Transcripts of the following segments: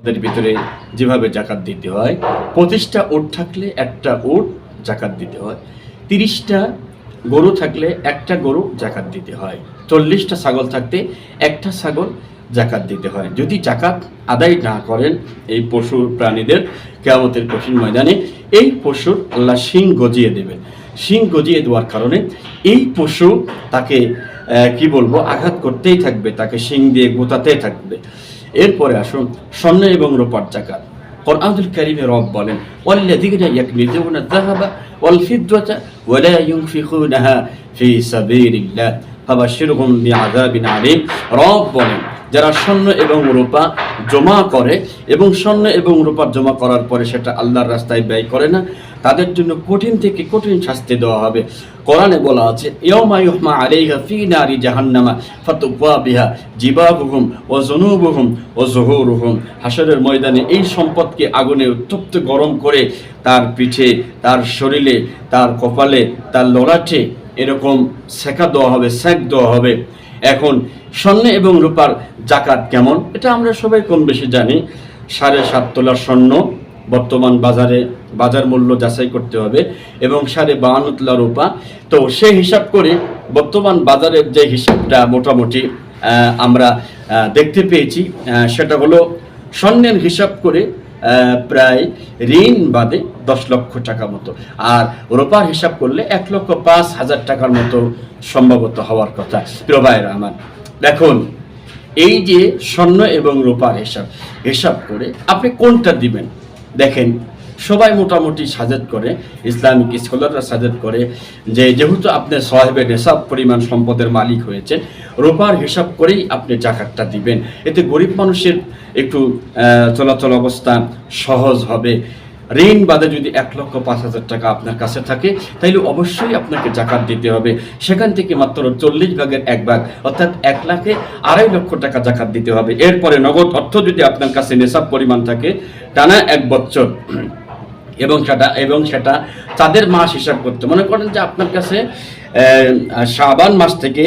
ওদের ভিতরে যেভাবে জাকাত দিতে হয়, পঁচিশটা ওট থাকলে একটা ওট জাকাত দিতে হয়, তিরিশটা গরু থাকলে একটা গরু জাকাত দিতে হয়, চল্লিশটা ছাগল থাকতে একটা ছাগল জাকাত দিতে হয়। যদি জাকাত আদায় না করেন এই পশুর প্রাণীদের কেয়ামতের কঠিন ময়দানে, এই পশুর আল্লাহ শিং গজিয়ে দেবেন। শিং গজিয়ে দেওয়ার কারণে এই পশু তাকে কি বলব, আঘাত করতেই থাকবে, তাকে শিং দিয়ে গোতাতেই থাকবে। এরপরে আসুন স্বর্ণ এবং রূপার জাকাত। কোরআনুল কারীমে রব বলেন সাবিলিল্লাহ ফাবাশশিরহুম বিআযাবিন আলীম। রব বলেন, যারা স্বর্ণ এবং রূপা জমা করে এবং স্বর্ণ এবং রূপা জমা করার পরে সেটা আল্লাহর রাস্তায় ব্যয় করে না তাদের জন্য কঠিন থেকে কঠিন শাস্তি দেওয়া হবে। কোরআনে বলা আছে ইউহমা আলাইহা ফি নারি জাহান্নামা ফাতুবা বিহা জিবাহুহুম ওয়া জুনুবুহুম ওয়া যুহুরুহুম। হাসরের ময়দানে এই সম্পদকে আগুনে উত্তপ্ত গরম করে তার পিঠে, তার শরীরে, তার কপালে, তার লড়াটে এরকম সেকা দেওয়া হবে সেক দেওয়া হবে। এখন স্বর্ণ এবং রূপার জাকাত কেমন? এটা আমরা সবাই কম বেশি জানি। সাড়ে সাত তোলার স্বর্ণ বর্তমান বাজারে বাজার মূল্য যাচাই করতে হবে এবং সাড়ে বাহান্ন তোলা রূপা। তো সে হিসাব করে বর্তমান বাজারের যে হিসাবটা মোটামুটি আমরা দেখতে পেয়েছি সেটা হলো স্বর্ণের হিসাব করে প্রায় ঋণ বাদে দশ লক্ষ টাকা মতো। আর রোপার হিসাব করলে এক লক্ষ পাঁচ হাজার টাকার মতো সম্ভবত হওয়ার কথা। প্রিয় ভাইয়েরা আমার, দেখুন, এই যে স্বর্ণ এবং রূপার হিসাব হিসাব করে আপনি কোনটা দিবেন? দেখেন, সবাই মোটামুটি সাজেট করে, ইসলামিক স্কলাররা সাজেট করে, যে যেহেতু আপনি সাহেবের হিসাব পরিমাণ সম্পদের মালিক হয়েছেন রোপার হিসাব করেই আপনি জাকাতটা দিবেন। এতে গরিব মানুষের একটু চলাচল অবস্থা সহজ হবে। ঋণ বাদে যদি এক লক্ষ পাঁচ হাজার টাকা আপনার কাছে থাকে তাহলে অবশ্যই আপনাকে জাকাত দিতে হবে। সেখান থেকে মাত্র চল্লিশ ভাগের এক ভাগ, অর্থাৎ এক লাখে আড়াই লক্ষ টাকা জাকাত দিতে হবে। এরপরে নগদ অর্থ যদি আপনার কাছে নেশাব পরিমাণ থাকে, টানা এক বছর, এবং সেটা এবং সেটা তাদের মাস হিসাব করতে। মনে করেন যে আপনার কাছে শাবান মাস থেকে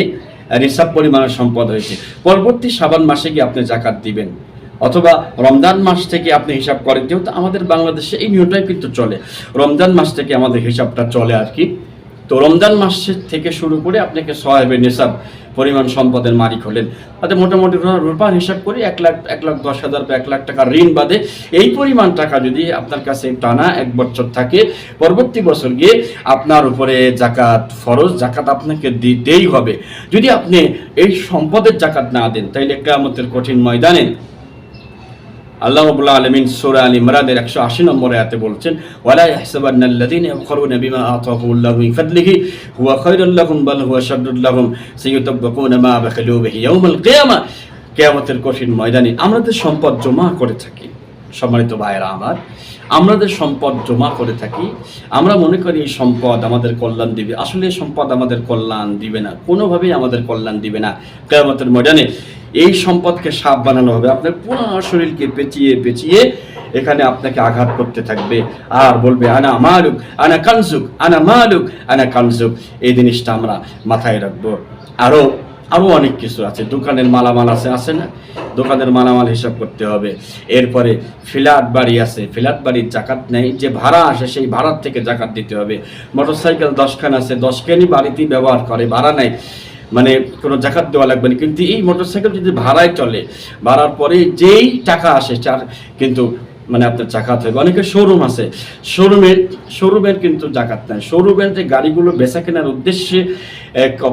রিসাব পরিমাণের সম্পদ হয়েছে। পরবর্তী শাবান মাসে গিয়ে আপনি জাকাত দিবেন। অথবা রমজান মাস থেকে আপনি হিসাব করেন, যেহেতু আমাদের বাংলাদেশে এই নিয়মটাই কিন্তু চলে। রমজান মাস থেকে আমাদের হিসাবটা চলে আর কি। তো রমজান মাস থেকে শুরু করে আপনাকে সহায়বে নেশাব পরিমাণ সম্পদের মালিক হলেন। তাতে মোটামুটি রূপার হিসাব করে, এক লাখ এক লাখ দশ হাজার বা এক লাখ টাকা ঋণ বাদে এই পরিমাণ টাকা যদি আপনার কাছে টানা এক বছর থাকে, পরবর্তী বছর গিয়ে আপনার উপরে জাকাত ফরজ, জাকাত আপনাকে দিতেই হবে। যদি আপনি এই সম্পদের জাকাত না দেন, তাইলে কেয়ামতের কঠিন ময়দানে আল্লাহ আলামিন সূরা ইমরানের 180 নম্বর আয়াতে বলছেন, ওয়ালা ইয়াহসাবান্না আল্লাযীনা ইয়াবখালুনা ফাদলিহি, হুয়া বাল হুয়া কঠিন ময়দানে আমাদের সম্পদ জমা করে থাকি, সম্মানিত ভাইয়েরা আমার আমাদের সম্পদ জমা করে থাকি, আমরা মনে করি এই সম্পদ আমাদের কল্যাণ দিবে। আসলে সম্পদ আমাদের কল্যাণ দিবে না, কোনোভাবেই আমাদের কল্যাণ দিবে না। কেয়ামতের ময়দানে এই সম্পদকে সাপ বানানো হবে। আপনার পুরো শরীরকে পেঁচিয়ে পেঁচিয়ে এখানে আপনাকে আঘাত করতে থাকবে। আর বলবে, আনা মালুক, আনা কানসুক আনা মালুক, আনা কানসুক এই জিনিসটা আমরা মাথায় রাখব। আরও আরও অনেক কিছু আছে। দোকানের মালামাল আছে আছে না? দোকানের মালামাল হিসাব করতে হবে। এরপরে ফ্ল্যাট বাড়ি আছে। ফ্ল্যাট বাড়ির জাকাত নেই। যে ভাড়া আসে, সেই ভাড়ার থেকে জাকাত দিতে হবে। মোটরসাইকেল দশখান আছে। দশখানই বাড়িতেই ব্যবহার করে, ভাড়া নেয় মানে কোনো জাকাত দেওয়া লাগবে না। কিন্তু এই মোটরসাইকেল যদি ভাড়ায় চলে, ভাড়ার পরে যেই টাকা আসে কিন্তু মানে আপনার জাকাত হবে অনেকের শোরুম আছে। শোরুমের শোরুমের কিন্তু জাকাত নাই। শোরুমের যে গাড়িগুলো বেচা কেনার উদ্দেশ্যে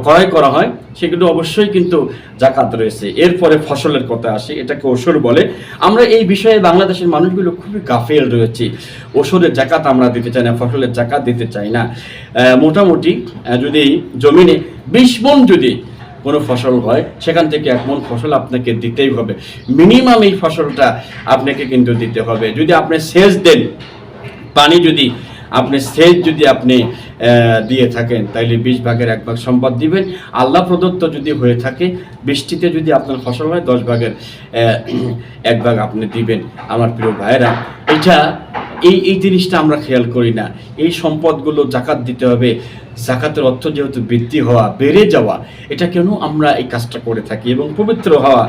ক্রয় করা হয় সেগুলো অবশ্যই কিন্তু জাকাত রয়েছে। এরপরে ফসলের কথা আসে, এটাকে ওষুধ বলে। আমরা এই বিষয়ে বাংলাদেশের মানুষগুলো খুবই গাফেল রয়েছে। ওষুধের জাকাত আমরা দিতে চাই না, ফসলের জাকাত দিতে চাই না। মোটামুটি যদি জমিনে বিশ মন যদি কোনো ফসল হয়, সেখান থেকে এক মন ফসল আপনাকে দিতেই হবে। মিনিমাম এই ফসলটা আপনাকে কিন্তু দিতে হবে। যদি আপনি সেচ দেন, পানি যদি আপনি সেচ যদি আপনি দিয়ে থাকেন, তাইলে বিশ ভাগের এক ভাগ সম্পদ দিবেন। আল্লাহ প্রদত্ত যদি হয়ে থাকে, বৃষ্টিতে যদি আপনার ফসল হয়, দশ ভাগের এক ভাগ আপনি দিবেন। আমার প্রিয় ভাইয়েরা, এটা এই এই জিনিসটা আমরা খেয়াল করি না। এই সম্পদগুলো জাকাত দিতে হবে। জাকাতের অর্থ যেহেতু বৃদ্ধি হওয়া, বেড়ে যাওয়া, এটা কেন আমরা এই কাজটা করে থাকি? এবং পবিত্র হওয়া,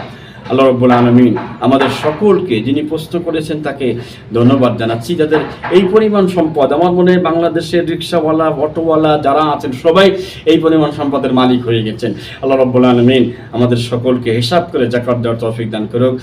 আল্লাহ রব্বুল আলমিন আমাদের সকলকে যিনি প্রশ্ন করেছেন তাকে ধন্যবাদ জানাচ্ছি। যাদের এই পরিমাণ সম্পদ, আমার মনে হয় বাংলাদেশের রিক্সাওয়ালা, অটোওয়ালা যারা আছেন, সবাই এই পরিমাণ সম্পদের মালিক হয়ে গেছেন। আল্লাহ রব্বুল আলমিন আমাদের সকলকে হিসাব করে জাকাত দেওয়ার তৌফিক দান করুক।